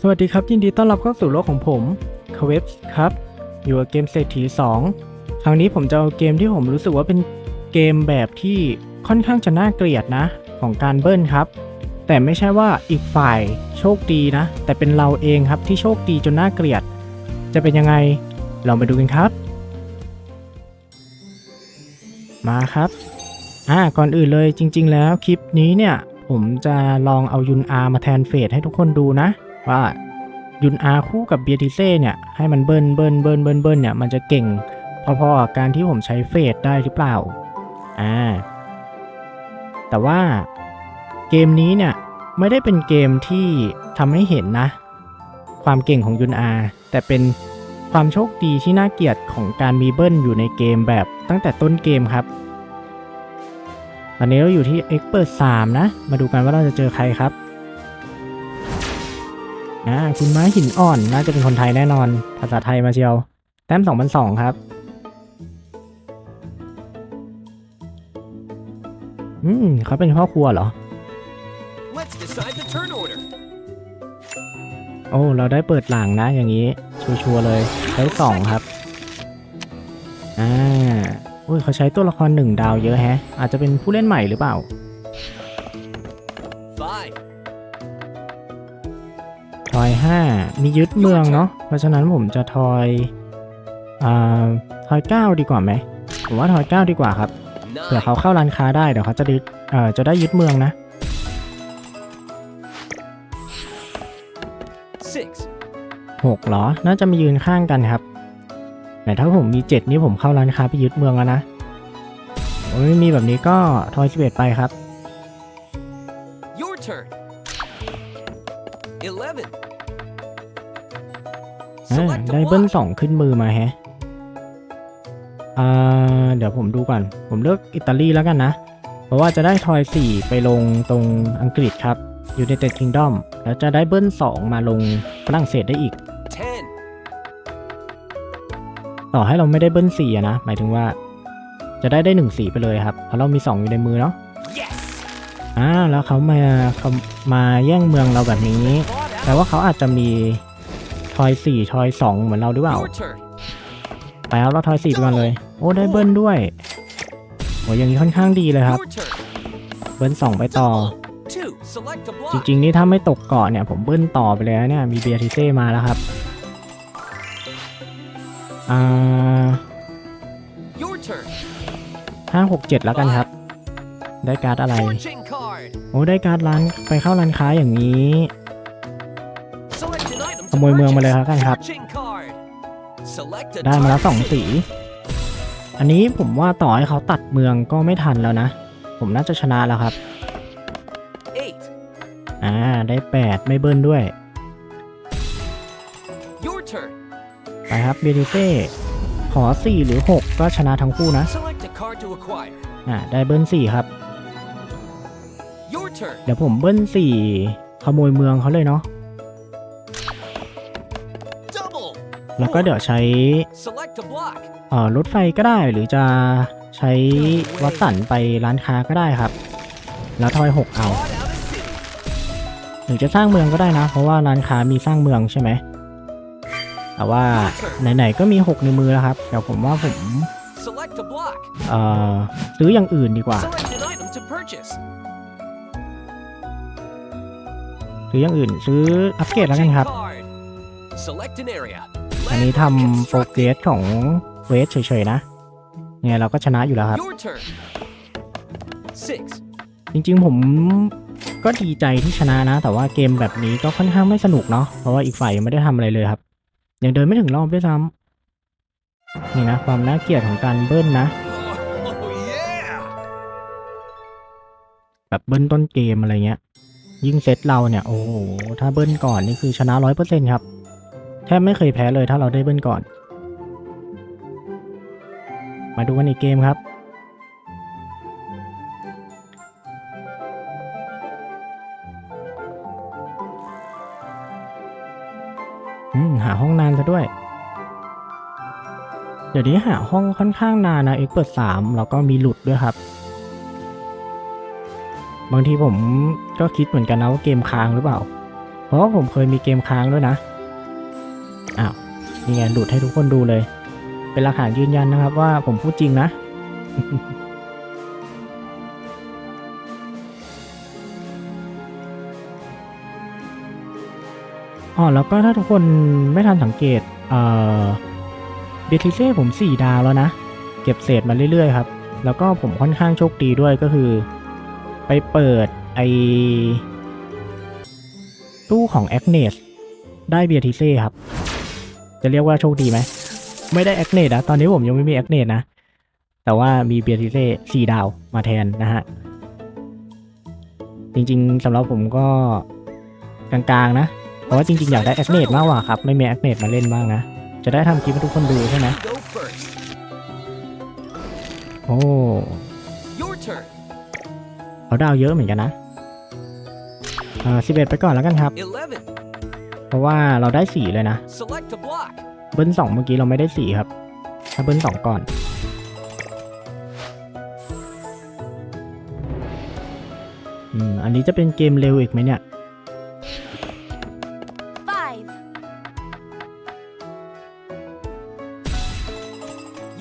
สวัสดีครับ ยินดีต้อนรับเข้าสู่โลกของผมคาเวฟครับ อยู่กับเกมเศรษฐี 2 ครั้งนี้ผมจะเอาเกมที่ผมรู้สึกว่าเป็นเกมแบบที่ค่อนข้างจะน่าเกลียดนะ ของการเบิ้ลครับ แต่ไม่ใช่ว่าอีกฝ่ายโชคดีนะ แต่เป็นเราเองครับที่โชคดีจนน่าเกลียด จะเป็นยังไงเรามาดูกันครับ มาครับอ่าก่อนอื่นเลยจริง ๆ แล้วคลิปนี้เนี่ย ผมจะลองเอายุนอามาแทนเฟสให้ทุกคนดูนะ ว่ายุนอาคู่กับเบียติเซ่เนี่ยให้มันเบิ้ลเบิ้ลเบิ้ลเบิ้ลเบิ้ลเนี่ยมันจะเก่งพอๆกับการที่ผมใช้เฟสได้หรือเปล่าอ่าแต่ว่าเกมนี้เนี่ยไม่ได้เป็นเกมที่ทำให้เห็นนะ ความเก่งของยุนอา แต่เป็นความโชคดีที่น่าเกลียดของการมีเบิ้ลอยู่ในเกมแบบตั้งแต่ต้นเกมครับ ตอนนี้เราอยู่ที่ Expert 3 นะ มาดูกันว่าเราจะเจอใครครับ อ่าคุณไม้หินอ่อนน่าจะเป็นคนไทยแน่นอน ภาษาไทยมาเชียว แต้ม2002ครับอืมเขาเป็นพ่อครัวเหรอ Let's decide the turn order. โอ้ เราได้เปิดหลังนะอย่างนี้ ชัวร์ๆเลยใช้สองครับ อ่าอุ้ยเขาใช้ตัวละครหนึ่งดาวเยอะแฮะ อาจจะเป็นผู้เล่นใหม่หรือเปล่า 5 มียึดเมืองเนาะเพราะฉะนั้นผมจะทอยอ่าทอย 9 ดีกว่าไหมผมว่าทอย 9 ดีกว่าครับเผื่อเขาเข้าร้านค้าได้เดี๋ยวเขาจะได้เจะได้ยึดเมืองนะหกเหรอ น่าจะมายืนข้างกันครับ แต่ถ้าผมมีเจ็ดนี่ผมเข้าร้านค้าไปยึดเมืองแล้วนะโอ้ยมีแบบนี้ก็ทอยสิบเอ็ดไปครับ Your turn. 11. อ่า Select ได้ a เบิ้ล block. สองขึ้นมือมาแฮะอ่าเดี๋ยวผมดูก่อน ผมเลือกอิตาลีแล้วกันนะ เพราะว่าจะได้ทอยสี่ไปลงตรงอังกฤษครับ United Kingdom แล้วจะได้เบิ้ลสองมาลงฝรั่งเศสได้อีก Ten. ต่อให้เราไม่ได้เบิ้ลสี่อะนะ หมายถึงว่า จะได้ได้หนึ่งสี่ไปเลยครับ เพราะเรามีสองอยู่ในมือเนาะ Yes. อ่าแล้วเขามาเขามาแย่งเมืองเราแบบนี้ Clawed แปล out. ว่าเขาอาจจะมี ทอยสี่ทอยสองเหมือนเราหรือเปล่า Your turn. ไปครับเราทอยสี่ไปก่อนเลย โอ้ได้เบิ้ลด้วยโอ้อย่างนี้ค่อนข้างดีเลยครับ Your turn. เบิ้ลสองไปต่อ Two. Select a จ block. ริงๆนี่ถ้าไม่ตกเกาะเนี่ย ผมเบิ้ลต่อไปเลยนะเนี่ยมีเบียร์ทิเซ่มาแล้วครับอ่า Your turn. ห้าหกเจ็ดแล้วกันครับ ได้การ์ดอะไร Fortune card. โอ้ได้การ์ดร้านไปเข้าร้านค้าอย่างนี้ โมยเมืองมาเลย purchase. แล้วกันครับ Fortune card. Select a ได้มาแล้ว target สองสี อันนี้ผมว่าต่อให้เขาตัดเมืองก็ไม่ทันแล้วนะ ผมน่าจะชนะแล้วครับ Eight. อ่า ได้แปดไม่เบิ้ลด้วย Your turn. ไปครับเบดิเซ่ขอ4หรือ6ก็ชนะทั้งคู่นะ Select a card to acquire. อ่า ได้เบิ้ล4ครับ Your turn. เดี๋ยวผมเบิ้ล4ขโมยเมืองเขาเลยเนาะ แล้วก็เดี๋ยวใช้ Select a block. เอ่อรถไฟก็ได้หรือจะใช้วัตสันไปร้านค้าก็ได้ครับ แล้วทอย6เอา Clawed out a city. หรือจะสร้างเมืองก็ได้นะ เพราะว่าร้านค้ามีสร้างเมืองใช่ไหมแต่ว่าไหนๆก็มี6ในมือแล้วครับเดี๋ยวผมว่าผม Select a block. เอ่อซื้ออย่างอื่นดีกว่า Select an item to purchase. ซื้ออย่างอื่นซื้ออัปเกรดแล้วกันครับ Card. Select an area. อันนี้ทำโปรเกรสของเวสเฉยๆนะเนี่ยเราก็ชนะอยู่แล้วครับ Your turn. Six. จริงๆผมก็ดีใจที่ชนะนะ แต่ว่าเกมแบบนี้ก็ค่อนข้างไม่สนุกเนาะเพราะว่าอีกฝ่ายยังไม่ได้ทำอะไรเลยครับ ยังเดินไม่ถึงรอบด้วยซ้ำนี่นะความน่าเกลียดของการเบิ้ลนะ Oh yeah. แบบเบิ้ลต้นเกมอะไรเงี้ย ยิ่งเซตเราเนี่ย โอ้โห ถ้าเบิ้ลก่อนนี่คือชนะร้อยเปอร์เซ็นครับ แทบไม่เคยแพ้เลยถ้าเราได้เบิ้ลก่อน มาดูกันอีกเกมครับ หาห้องนานซะด้วย เดี๋ยวนี้หาห้องค่อนข้างนานนะเอ็กเปิดสามแล้วก็มีหลุดด้วยครับ บางทีผมก็คิดเหมือนกันนะว่าเกมค้างหรือเปล่า เพราะว่าผมเคยมีเกมค้างด้วยนะาวนี่ไงหลุดให้ทุกคนดูเลย เป็นหลักฐานยืนยันนะครับว่าผมพูดจริงนะอ๋อแล้วก็ถ้าทุกคนไม่ทันสังเกต เอ่อเบทิเซ่ผม 4 ดาวแล้วนะ เก็บเศษมาเรื่อยๆครับ แล้วก็ผมค่อนข้างโชคดีด้วยก็คือ ไปเปิดไอตู้ของแอคเนสได้เบียทิเซ่ครับ จะเรียกว่าโชคดีไหม ไม่ได้แอคเนสนะ ตอนนี้ผมยังไม่มีแอคเนสนะ แต่ว่ามีเบียทิเซ่สี่ดาวมาแทนนะฮะ จริงๆสำหรับผมก็กลางๆนะ เพราะว่าจริงๆ อยากได้แอคเนตมากกว่าครับ ไม่มีแอคเนตมาเล่นบ้างนะ จะได้ทำคลิปให้ทุกคนดูใช่ไหม Go first. โอ้ Your turn. เขาดาวเยอะเหมือนกันนะเออสิบเอ็ดไปก่อนแล้วกันครับ 11. เพราะว่าเราได้สี่เลยนะ Select a block. เบิ้ลสองเมื่อกี้เราไม่ได้สี่ครับ ถ้าเบิ้ลสองก่อน อืม อันนี้จะเป็นเกมเร็วอีกไหมเนี่ย Five.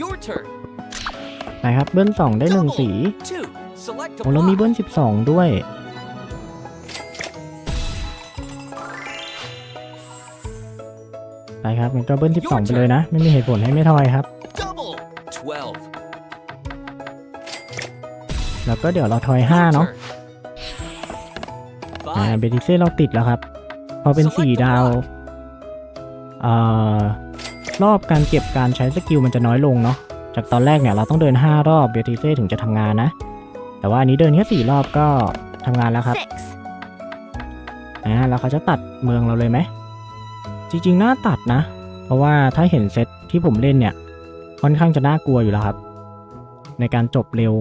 Your turn. ไปครับ เบิ้ลสองได้หนึ่งสี Two. Select a โอ้แล้วมี block. เบิ้ลสิบสองด้วย ไปครับมันก็เบิ้ลสิบสองไปเลยนะ ไม่มีเหตุผลให้ไม่ทอยครับ Double. Twelve. แล้วก็เดี๋ยวเราทอยห้า Your เนาะ turn. อ่า Five. เบติเซ่เราติดแล้วครับ พอเป็น Select 4ดาว block เอ่อรอบการเก็บการใช้สกิลมันจะน้อยลงเนาะจากตอนแรกเนี่ยเราต้องเดิน 5 รอบเบติเซ่ถึงจะทำงานนะ แต่ว่าอันนี้เดินแค่4รอบก็ทำงานแล้วครับ Six. อ่าแล้วเขาจะตัดเมืองเราเลยไหม จริงๆน่าตัดนะ เพราะว่าถ้าเห็นเซตที่ผมเล่นเนี่ย ค่อนข้างจะน่ากลัวอยู่แล้วครับ ในการจบเร็ว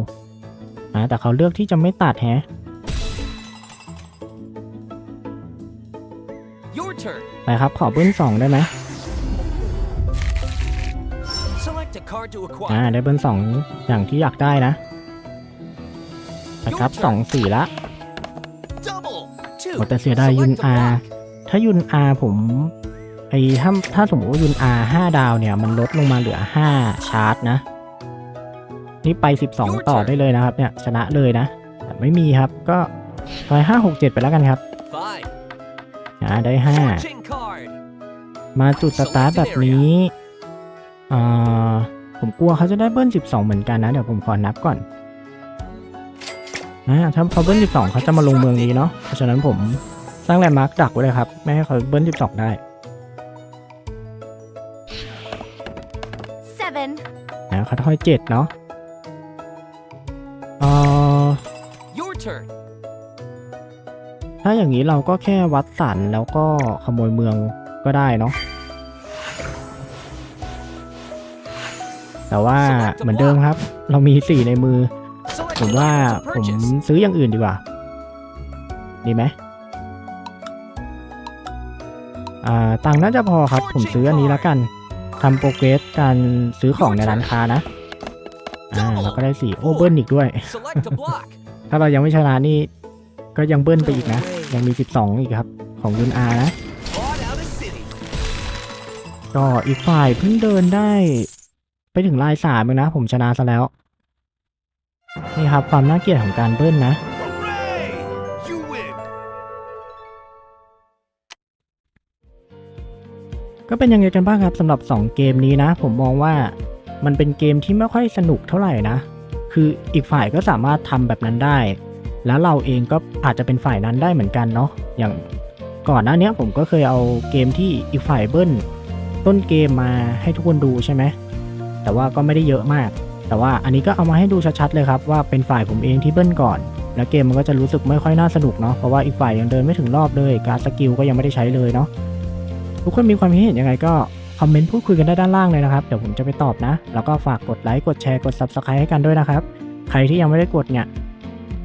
นะแต่เขาเลือกที่จะไม่ตัดแฮะ Your turn. ไปครับขอเบิ้ลสองได้ไหม Select a card to อ่า acquire. ได้เบิ้ลสองอย่างที่อยากได้นะนะครับสองสี่ละ Double. Two. โอ้แต่เสียดายยุน Select a อา block. ถ้ายุนอาผม ไอ้ถ้าถ้าสมมติว่ายุนอาห้าดาวเนี่ย มันลดลงมาเหลือห้าชาร์จนะ นี่ไป12ต่อได้เลยนะครับ เนี่ยชนะเลยนะแต่ไม่มีครับก็ทอยห้าหกเจ็ดไปแล้วกันครับ Five. อ่าได้ห้า Fortune card. มาจุดสตาร์ทแบบนี้อ่าผมกลัวเขาจะได้เบิ้ล12เหมือนกันนะ เดี๋ยวผมขอนับก่อนนะถ้าเขาเบิ้ล12เขาจะมาลงเมืองนี้เนาะเพราะฉะนั้นผมสร้างแลนด์มาร์กดักไว้เลยครับ ไม่ให้เขาเบิ้ล12ได้ นะเขาทอย7เนาะเอ่อ Your turn. ถ้าอย่างนี้เราก็แค่วัดสันแล้วก็ขโมยเมืองก็ได้เนาะแต่ว่าเหมือนเดิมครับ เรามี4ในมือ Select ผม a ว่า block to ผม purchase. ซื้ออย่างอื่นดีกว่า ดีไหมอ่าตังค์น่าจะพอครับ ผมซื้ออันนี้แล้วกัน ทำโปรเกรสการซื้อของในร้านค้านะ อ่าแล้วก็ได้สี่โอ้เบิ้ลอีกด้วย Select a block. ถ้าเรายังไม่ชนะนี่ ก็ยังเบิ้ลไปอีกนะ ยังมี 12 อีกครับ ของยุนอานะ Bought out a city. ก็อีกฝ่ายเพิ่งเดินได้ ไปถึงลายสามเองนะ ผมชนะซะแล้ว นี่ครับความน่าเกลียดของการเบิ้ลนะ ก็เป็นยังไงกันบ้างครับสำหรับ 2 เกมนี้นะ ผมมองว่ามันเป็นเกมที่ไม่ค่อยสนุกเท่าไหร่นะ คืออีกฝ่ายก็สามารถทำแบบนั้นได้ แล้วเราเองก็อาจจะเป็นฝ่ายนั้นได้เหมือนกันเนาะอย่างก่อนหน้านี้ผมก็เคยเอาเกมที่อีกฝ่ายเบิ้ลต้นเกมมาให้ทุกคนดูใช่ไหมแต่ว่าก็ไม่ได้เยอะมาก แต่ว่าอันนี้ก็เอามาให้ดูชัดๆเลยครับว่าเป็นฝ่ายผมเองที่เบิ้ลก่อนแล้วเกมมันก็จะรู้สึกไม่ค่อยน่าสนุกเนาะเพราะว่าอีกฝ่ายยังเดินไม่ถึงรอบเลยการสกิลก็ยังไม่ได้ใช้เลยเนาะ ทุกคนมีความคิดเห็นยังไงก็คอมเมนต์พูดคุยกันได้ด้านล่างเลยนะครับ เดี๋ยวผมจะไปตอบนะ แล้วก็ฝากกดไลค์ กดแชร์ กด Subscribe ให้กันด้วยนะครับ ใครที่ยังไม่ได้กดเนี่ย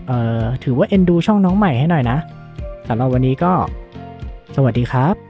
เอ่อ ถือว่าเอ็นดูช่องน้องใหม่ให้หน่อยนะสำหรับวันนี้ก็ สวัสดีครับ